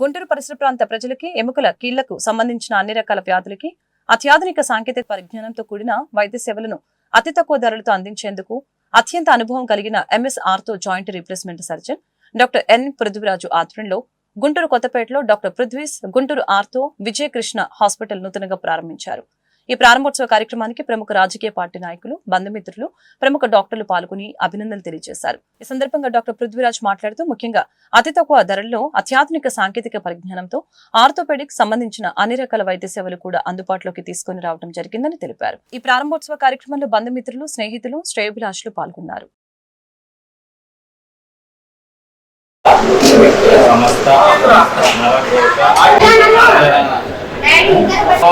గుంటూరు పరిసర ప్రాంత ప్రజలకి ఎముకల కీళ్ళకు సంబంధించిన అన్ని రకాల వ్యాధులకి అత్యాధునిక సాంకేతిక పరిజ్ఞానంతో కూడిన వైద్య సేవలను అతి తక్కువ ధరలతో అందించేందుకు అత్యంత అనుభవం కలిగిన MS ortho joint replacement surgeon doctor N Prithviraj ఆధ్వర్యంలో గుంటూరు కొత్తపేటలో doctor Prithvi's Guntur ortho Vijayakrishna hospital నూతనంగా ప్రారంభించారు. ఈ ప్రారంభోత్సవ కార్యక్రమానికి ప్రముఖ రాజకీయ పార్టీ నాయకులు బంధుమిత్రులు ప్రముఖ డాక్టర్లు పాల్గొని అభినందనలు తెలియజేశారు. ఈ సందర్భంగా డాక్టర్ పృథ్వీరాజ్ మాట్లాడుతూ ముఖ్యంగా అతి తక్కువ ధరల్లో అత్యాధునిక సాంకేతిక పరిజ్ఞానంతో ఆర్థోపెడిక్ సంబంధించిన అన్ని రకాల వైద్య సేవలు కూడా అందుబాటులోకి తీసుకుని రావడం జరిగిందని తెలిపారు. ఈ ప్రారంభోత్సవ కార్యక్రమంలో బంధుమిత్రులు స్నేహితులు శ్రేయభిలాషులు పాల్గొన్నారు. సమస్త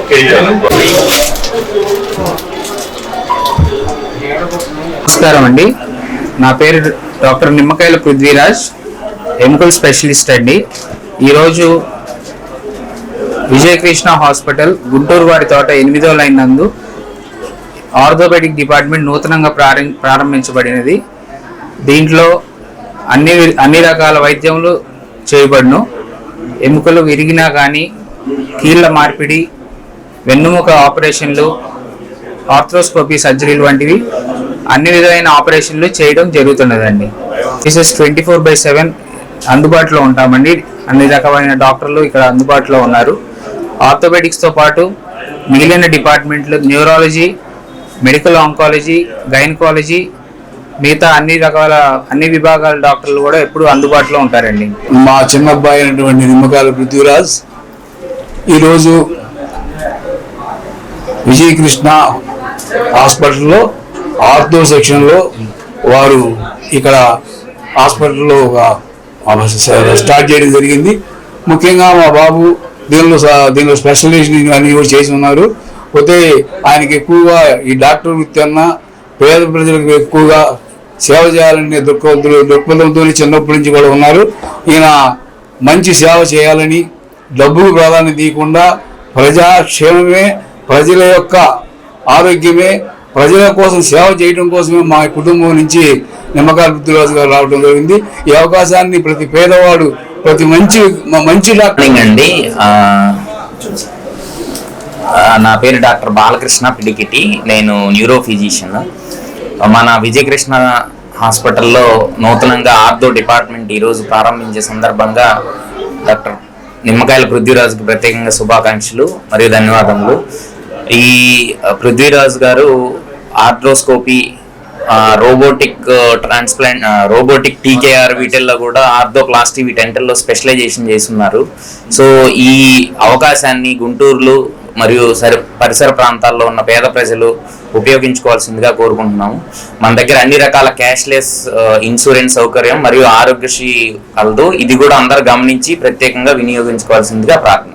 ఓకేనా నమస్కారం అండి. నా పేరు డాక్టర్ నిమ్మకాయల పృథ్వీరాజ్ ఎముకల్ స్పెషలిస్ట్ అండి. ఈరోజు విజయకృష్ణ హాస్పిటల్ గుంటూరు వారి తోట ఎనిమిదో లైన్ నందు ఆర్థోపెడిక్ డిపార్ట్మెంట్ నూతనంగా ప్రారం ప్రారంభించబడినది. దీంట్లో అన్ని అన్ని రకాల వైద్యములు చేయబడును. ఎముకలు విరిగినా కానీ కీళ్ళ మార్పిడి వెన్నుముక ఆపరేషన్లు ఆర్థ్రోస్కోపీ సర్జరీలు వంటివి అన్ని విధమైన ఆపరేషన్లు చేయడం జరుగుతున్నదండి. This twenty four by seven అందుబాటులో ఉంటామండి. అన్ని రకమైన డాక్టర్లు ఇక్కడ అందుబాటులో ఉన్నారు. ఆర్థోపెడిక్స్తో పాటు మిగిలిన డిపార్ట్మెంట్లు న్యూరాలజీ మెడికల్ ఆంకాలజీ గైనకాలజీ మిగతా అన్ని రకాల అన్ని విభాగాల డాక్టర్లు కూడా ఎప్పుడు అందుబాటులో ఉంటారండి. మా చిన్న అబ్బాయి అయినటువంటి నిమ్మకాయల పృథ్వీరాజ్ ఈరోజు విజయకృష్ణ హాస్పిటల్లో ఆర్థో సెక్షన్లో వారు ఇక్కడ హాస్పిటల్లో ఒక స్టార్ట్ చేయడం జరిగింది. ముఖ్యంగా మా బాబు దీనిలో స- దీనిలో స్పెషలైజేషన్ అన్ని కూడా చేసి ఉన్నారు. పోతే ఆయనకి ఎక్కువగా ఈ డాక్టర్ వృత్తి పేద ప్రజలకు ఎక్కువగా సేవ చేయాలనే దృక్పథంతో దృక్పథంతో చిన్నప్పటి నుంచి కూడా ఉన్నారు. ఈయన మంచి సేవ చేయాలని డబ్బుకు ప్రాధాన్యత ఇవ్వకుండా ప్రజాక్షేమమే ప్రజల యొక్క ఆరోగ్యమే ప్రజల కోసం సేవ చేయడం కోసమే మా కుటుంబం నుంచి నిమ్మకాయ పృథ్వీరాజు గారు రావడం జరిగింది. ఈ అవకాశాన్ని ప్రతి పేదవాడు ప్రతి మంచి మంచి డాక్టర్ అండి. నా పేరు డాక్టర్ బాలకృష్ణ పిడికిటి. నేను న్యూరో ఫిజిషియన్ మన విజయకృష్ణ హాస్పిటల్లో నూతనంగా ఆర్థో డిపార్ట్మెంట్ ఈరోజు ప్రారంభించే సందర్భంగా డాక్టర్ నిమ్మకాయల పృథ్వీరాజుకి ప్రత్యేకంగా శుభాకాంక్షలు మరియు ధన్యవాదములు. ఈ Prithviraj garu arthroscopy robotic transplant robotic TKR వీటిల్లో కూడా ఆర్థోప్లాస్టీ వీటంటిల్లో స్పెషలైజేషన్ చేస్తున్నారు. సో ఈ అవకాశాన్ని గుంటూరులో మరియు సరి పరిసర ప్రాంతాల్లో ఉన్న పేద ప్రజలు ఉపయోగించుకోవాల్సిందిగా కోరుకుంటున్నాము. మన దగ్గర అన్ని రకాల క్యాష్లెస్ ఇన్సూరెన్స్ సౌకర్యం మరియు ఆరోగ్యశ్రీ కలదు. ఇది కూడా అందరు గమనించి ప్రత్యేకంగా వినియోగించుకోవాల్సిందిగా ప్రార్థన.